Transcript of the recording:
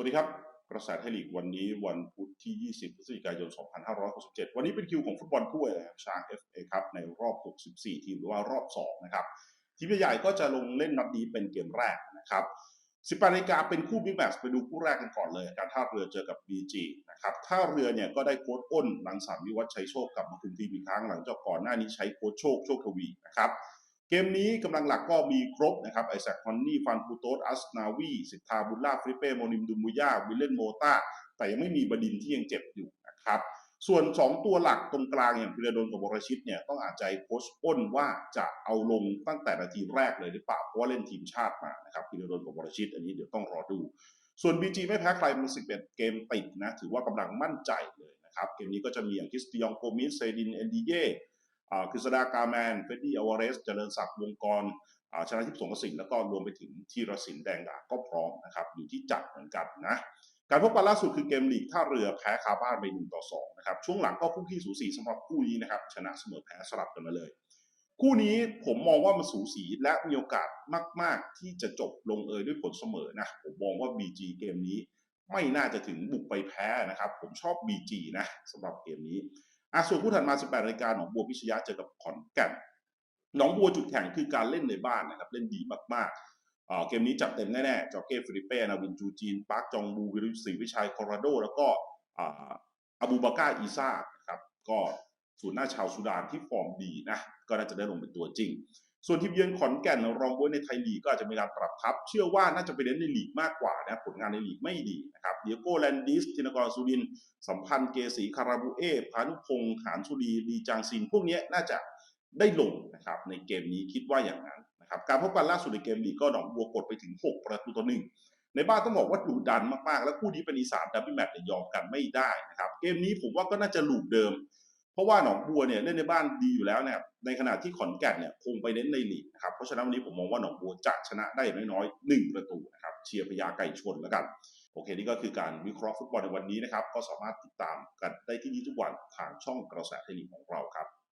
วัสดีครับ กระแสไทยลีกวันนี้วันพุธที่ 20 พฤศจิกายน 2567 วันนี้เป็นคิวของฟุตบอลถ้วยนะครับช้าง FA ครับในรอบ 64 ทีมหรือว่ารอบ 2 นะครับ ทีมใหญ่ก็จะลงเล่นนัดนี้เป็นเกมแรกนะครับ 18นาฬิกาเป็นคู่บิ๊กแมตช์ไปดูคู่แรกกันก่อนเลย การท่าเรือเจอกับ BG นะครับท่าเรือเนี่ยก็ได้โค้ชอ้นรังสรรค์วิวัฒน์ชัยโชคกลับมาคุมทีมอีกครั้งหลังจากก่อนหน้านี้ใช้โค้ชโชคโชคทวีนะครับ เกมนี้กำลังหลักก็มีครบนะครับไอแซคฮอนนี่ฟันปูโตสอัสนาวีสิทธาบุลล่าฟริเป้โมนิมดูมุย่าวิลเลนโมตาแต่ยังไม่มีบดินที่ยังเจ็บอยู่นะครับส่วน 2 ตัวหลักตรงกลางอย่างพิรดลกับวรชิตเนี่ยต้องอานใจโค้ชอ้นว่าจะเอาลงตั้งแต่นาทีแรกเลยหรือเปล่าเพราะว่าเล่นทีมชาติมานะครับพิรดลกับวรชิตอันนี้เดี๋ยวต้องรอดู ส่วน BG ไม่แพ้ใครมัน11เกมติดนะถือว่ากำลังมั่นใจเลยนะครับเกมนี้ก็จะมีอย่างคริสติยองโกมิสเซดินเอนดิเย่ กฤษดากาแมนเฟดดี้อวาเรสเจริญศักดิ์วงกรอ่าชนะทิพย์สงกสินแล้วก็รวมไปถึงทีรศินแดงดาก็พร้อมนะครับอยู่ที่จัดเหมือนกันนะการพบกันล่าสุดคือเกมลีกท่าเรือแพ้คาบ้านไป1ต่อ2นะครับช่วงหลังก็คู่ขี้สูสีสำหรับคู่นี้นะครับชนะเสมอแพ้สลับกันมาเลย คู่นี้ผมมองว่ามันสูสีและมีโอกาสมาก ๆ ที่จะจบลงเอยด้วยผลเสมอนะผมมองว่า BG เกมนี้ไม่น่าจะถึงบุกไปแพ้นะครับ ผมชอบ BG นะสำหรับเกมนี้ อาส่วนคู่ถัดมา 18นาฬิกาหนองบัวพิชยะเจอกับขอนแก่นหนองบัวจุดแข็งคือการเล่นในบ้านนะครับเล่นดีมากๆอ่าเกมนี้จับเต็มแน่ๆจอเก้ฟิลิปเป้นาวินจูจีนปาร์คจองบูวิรุศรีวิชัยคอราโด แล้วก็อ่าอาบูบาก้าอีซ่าครับก็ศูนย์หน้าชาวสุดานที่ฟอร์มดีนะก็น่าจะได้ลงเป็นตัวจริง ส่วนทีมเยือนขอนแก่นรองบวยในไทยลีกก็อาจจะมีการปรับทัพเชื่อว่าน่าจะไปเล่นในลีกมากกว่านะผลงานในลีกไม่ดีนะครับเดียโก้แลนดิสธินกรสุริน สัมพันธ์เกษีคาราบูเอพานุพงษ์หานสุรีลีจางซิน พวกนี้น่าจะได้ลงนะครับในเกมนี้คิดว่าอย่างนั้นนะครับการพบกันล่าสุดในเกมลีกก็หนองบัวกดไปถึง 6 ประตูต่อหนึ่งในบ้านต้องบอกว่าดุดันมากๆ และคู่นี้เป็นอีสานดับเบิลแมตช์ยอมกันไม่ได้นะครับเกมนี้ผมว่าก็น่าจะลูกเดิม ราะว่าหนองบัวเนี่ยเล่นในบ้านดีอยู่แล้วนะครับในขณะที่ขอนแก่นเนี่ยคงไปเน้นในลีกนะครับเพราะฉะนั้นวันนี้ผมมองว่าหนองบัวจะชนะได้อย่างน้อยๆหนึ่งประตูนะครับเชียร์พญาไก่ชนแล้วกันโอเคนี่ก็คือการวิเคราะห์ฟุตบอลในวันนี้นะครับก็สามารถติดตามกันได้ที่นี่ทุกวันทางช่องกระแสไทยลีกของเราครับ